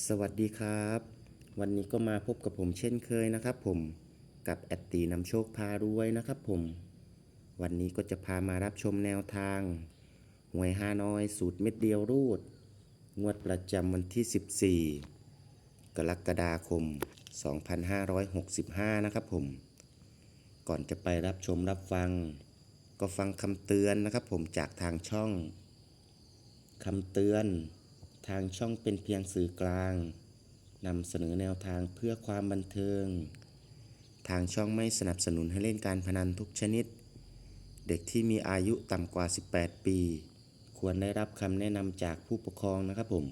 สวัสดีครับ วันนี้ก็มาพบกับผมเช่นเคยนะครับ ผมกับแอดตีนำโชคพารวยนะครับ ผม วันนี้ก็จะพามารับชมแนวทางหวยฮานอยสูตรเม็ดเดียวรูด งวดประจำวันที่ 14 กรกฎาคม 2565 นะครับ ผม ก่อนจะไปรับชมรับฟัง ก็ฟังคำเตือนนะครับ ผมจากทางช่องคำเตือน ทางช่องเป็นเพียงสื่อกลางนำเสนอแนวทางเพื่อความบันเทิง ทางช่องไม่สนับสนุนให้เล่นการพนันทุกชนิด เด็กที่มีอายุต่ำกว่า 18 ปี ควรได้รับคำแนะนำจากผู้ปกครองนะครับผม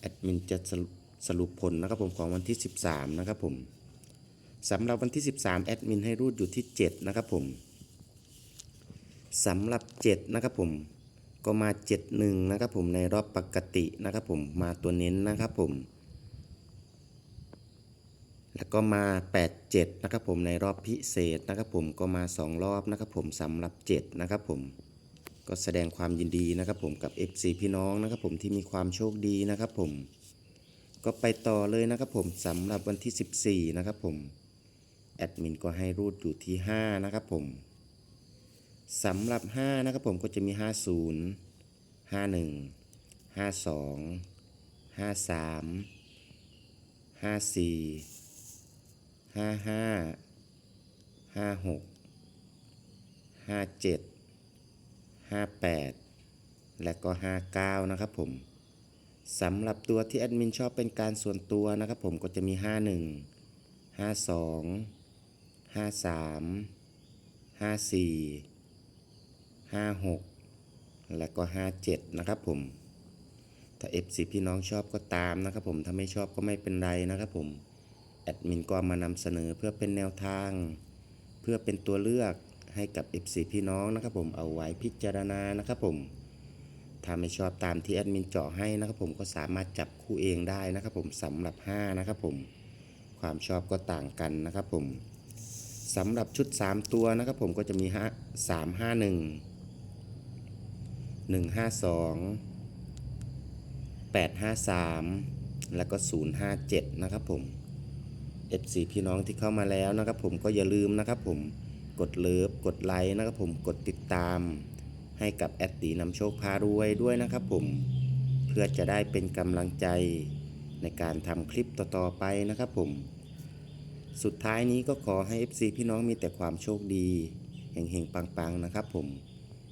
แอดมินจะสรุปสรุปผลนะครับผมของวันที่ 13 นะครับผมสำหรับวันที่ 13 แอดมินให้รูดอยู่ที่ 7 นะครับผมสำหรับ 7 นะครับผม ก็มา 71 นะครับผมในรอบปกตินะครับผมมาตัวเน้นนะครับผม แล้วก็มา 87 นะครับผมในรอบพิเศษนะครับผมก็มา 2 รอบนะครับผมสำหรับ 7 นะครับผมก็แสดงความยินดีนะครับผมกับ FC พี่น้องนะครับผมที่มีความโชคดีนะครับผม ก็ไปต่อเลยนะครับผมสำหรับวันที่ 14 นะครับผม แอดมินก็ให้รูดอยู่ที่ 5 นะครับผม สำหรับ 5 นะครับผมก็จะมี 50 51 52 53 54 55 56 57 58 และก็ 59 นะครับผมสำหรับตัวที่แอดมินชอบเป็นการส่วนตัวนะครับผมก็จะมี 51 52 53 54 56 และก็ 57 นะครับผม ถ้า FC พี่น้องชอบก็ตามนะครับผม ถ้าไม่ชอบก็ไม่เป็นไรนะครับผม แอดมินก็เอามานำเสนอเพื่อเป็นแนวทาง เพื่อเป็นตัวเลือกให้กับ FC พี่น้องนะครับผม เอาไว้พิจารณานะครับผม ถ้าไม่ชอบตามที่แอดมินเจาะให้นะครับผม ก็สามารถจับคู่เองได้นะครับผมสำหรับ 5 นะครับผม ความชอบก็ต่างกันนะครับผมสำหรับชุด 3 ตัวนะครับผมก็จะมีห้าสา มห้าหนึ่งห้าสองแปดห้าสามแล้วก็ศูนย์ห้าเจ็ดนะครับผม FC พี่น้องที่เข้ามาแล้วนะครับผมก็อย่าลืมนะครับผมกดเลิฟกดไลค์นะครับผมกดติดตาม ให้กับแอดตีนำโชคพารวยด้วยนะครับผมเพื่อจะได้เป็นกำลังใจในการทำคลิปต่อๆไปนะครับผม สุดท้ายนี้ก็ขอให้ FC พี่น้องมีแต่ความโชคดีเฮงๆปังๆนะครับผม